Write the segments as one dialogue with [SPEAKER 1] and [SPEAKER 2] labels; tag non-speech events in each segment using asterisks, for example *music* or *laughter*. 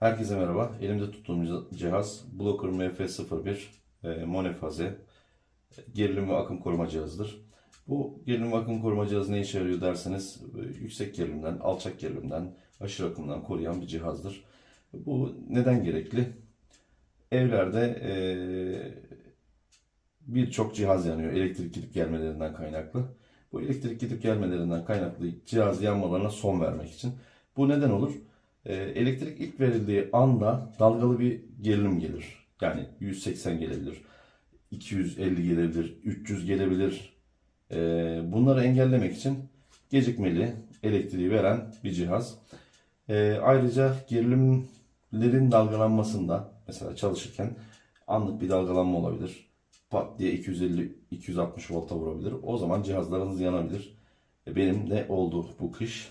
[SPEAKER 1] Herkese merhaba. Elimde tuttuğum cihaz Blocker MF01 e, monofaze gerilim ve akım koruma cihazıdır. Bu gerilim ve akım koruma cihazı ne işe yarıyor derseniz e, yüksek gerilimden, alçak gerilimden, aşırı akımdan koruyan bir cihazdır. Bu neden gerekli? Evlerde e, birçok cihaz yanıyor elektrik gidip gelmelerinden kaynaklı. Bu elektrik gidip gelmelerinden kaynaklı cihaz yanmalarına son vermek için. Bu neden olur? Ee, elektrik ilk verildiği anda dalgalı bir gerilim gelir. Yani 180 gelebilir, 250 gelebilir, 300 gelebilir. Ee, bunları engellemek için gecikmeli elektriği veren bir cihaz. Ee, ayrıca gerilimlerin dalgalanmasında mesela çalışırken anlık bir dalgalanma olabilir. Pat diye 250-260 volta vurabilir. O zaman cihazlarınız yanabilir. Benim de oldu bu kış.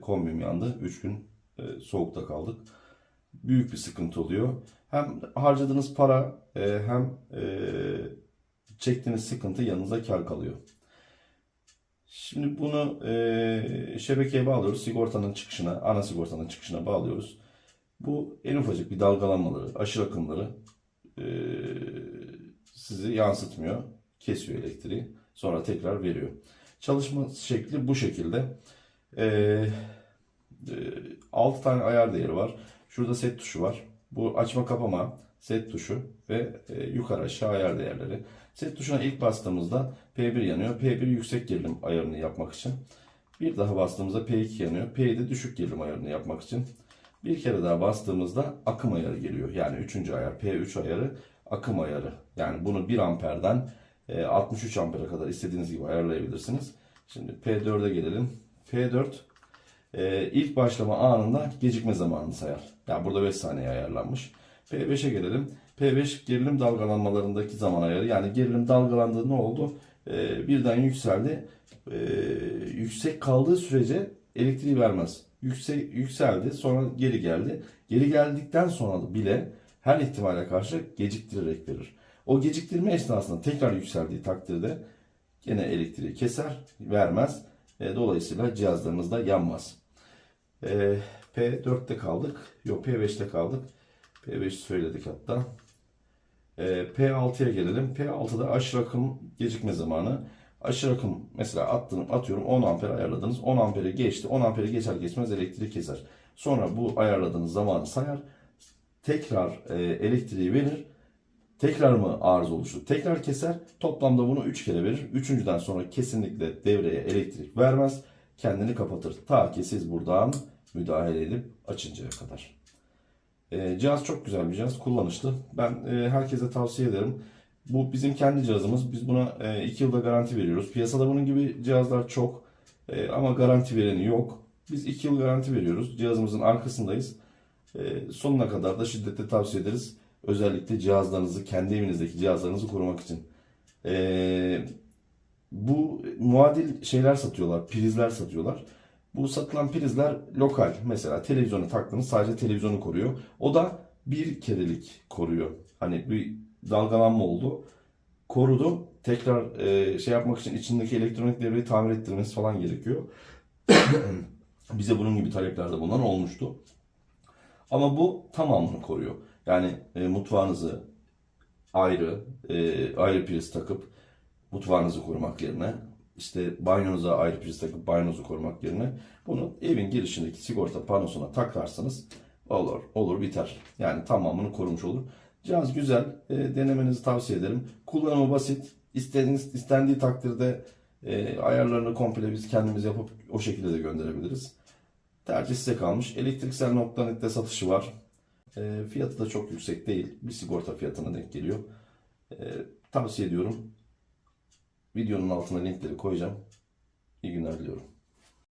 [SPEAKER 1] Kombim yandı. 3 gün e, soğukta kaldık. Büyük bir sıkıntı oluyor. Hem harcadığınız para e, hem e, çektiğiniz sıkıntı yanınıza kar kalıyor. Şimdi bunu e, şebekeye bağlıyoruz. Sigortanın çıkışına, ana sigortanın çıkışına bağlıyoruz. Bu en ufacık bir dalgalanmaları, aşırı akımları e, sizi yansıtmıyor. Kesiyor elektriği. Sonra tekrar veriyor. Çalışma şekli bu şekilde. Eee 6 tane ayar değeri var. Şurada set tuşu var. Bu açma kapama, set tuşu ve e, yukarı aşağı ayar değerleri. Set tuşuna ilk bastığımızda P1 yanıyor. P1 yüksek gerilim ayarını yapmak için. Bir daha bastığımızda P2 yanıyor. P7 düşük gerilim ayarını yapmak için. Bir kere daha bastığımızda akım ayarı geliyor. Yani 3. ayar P3 ayarı akım ayarı. Yani bunu 1 amperden e, 63 ampere kadar istediğiniz gibi ayarlayabilirsiniz. Şimdi P4'e gelelim. P4 e, ilk başlama anında gecikme zamanını sayar. Yani burada 5 saniye ayarlanmış. P5'e gelelim. P5 gerilim dalgalanmalarındaki zaman ayarı. Yani gerilim dalgalandığı ne oldu? E, birden yükseldi. E, yüksek kaldığı sürece elektriği vermez. Yüksek, yükseldi sonra geri geldi. Geri geldikten sonra bile her ihtimale karşı geciktirerek verir. O geciktirme esnasında tekrar yükseldiği takdirde gene elektriği keser, vermez. Dolayısıyla cihazlarınız da yanmaz. E, P4'te kaldık. Yok P5'te kaldık. P5 söyledik hatta. E, P6'ya gelelim. P6'da aşırı akım gecikme zamanı. Aşırı akım mesela attım, atıyorum 10 amper ayarladınız. 10 amperi geçti. 10 amperi geçer geçmez elektriği keser. Sonra bu ayarladığınız zamanı sayar. Tekrar e, elektriği verir. Tekrar mı arıza oluşur? Tekrar keser. Toplamda bunu 3 kere verir. Üçüncüden sonra kesinlikle devreye elektrik vermez. Kendini kapatır. Ta ki siz buradan müdahale edip açıncaya kadar. E, cihaz çok güzel bir cihaz. Kullanışlı. Ben e, herkese tavsiye ederim. Bu bizim kendi cihazımız. Biz buna 2 yılda garanti veriyoruz. Piyasada bunun gibi cihazlar çok. E, ama garanti vereni yok. Biz 2 yıl garanti veriyoruz. Cihazımızın arkasındayız. E, sonuna kadar da şiddetle tavsiye ederiz. Özellikle cihazlarınızı, kendi evinizdeki cihazlarınızı korumak için. E, bu muadil şeyler satıyorlar, prizler satıyorlar. Bu satılan prizler lokal. Mesela televizyonu taktınız sadece televizyonu koruyor. O da bir kerelik koruyor. Hani bir dalgalanma oldu. Korudu. Tekrar e, şey yapmak için içindeki elektronik devreyi tamir ettirmesi falan gerekiyor. *coughs* Bize bunun gibi taleplerde bulunan olmuştu. Ama bu tamamını koruyor. Yani e, mutfağınızı ayrı, e, ayrı priz takıp mutfağınızı korumak yerine işte banyonuza ayrı priz takıp banyonuzu korumak yerine bunu evin girişindeki sigorta panosuna takarsanız olur, olur biter. Yani tamamını korumuş olur. Cihaz güzel. E, denemenizi tavsiye ederim. Kullanımı basit. İstediğiniz, istendiği takdirde e, ayarlarını komple biz kendimiz yapıp o şekilde de gönderebiliriz. Tercih size kalmış. Elektriksel nokta.net'te satışı var. E, fiyatı da çok yüksek değil. Bir sigorta fiyatına denk geliyor. E, tavsiye ediyorum. Videonun altına linkleri koyacağım. İyi günler diliyorum.